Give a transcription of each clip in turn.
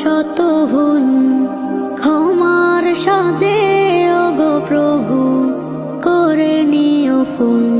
শতভুন ক্ষমার সাজে ওগো প্রভু করে নিও ফুল।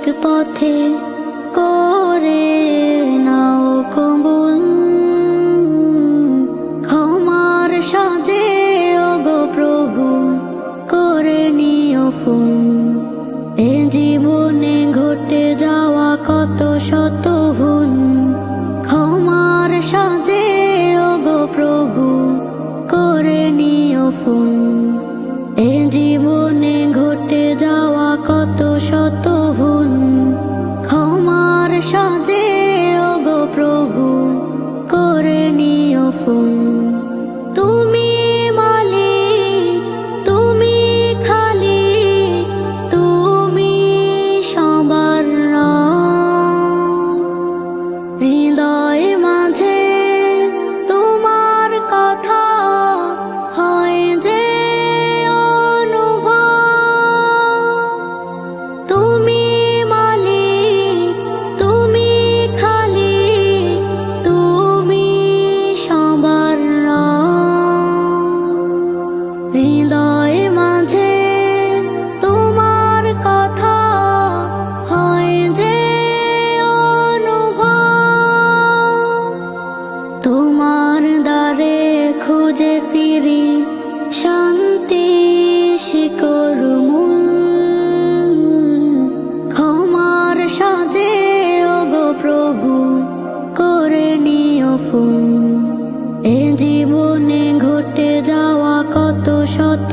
এক পথে তোমার দ্বারে খুঁজে ফিরি, শান্তি শিকরুম ক্ষমার সাজে, ওগো প্রভু, করে নিও ফুল। এ জীবনে ঘটে যাওয়া কত শত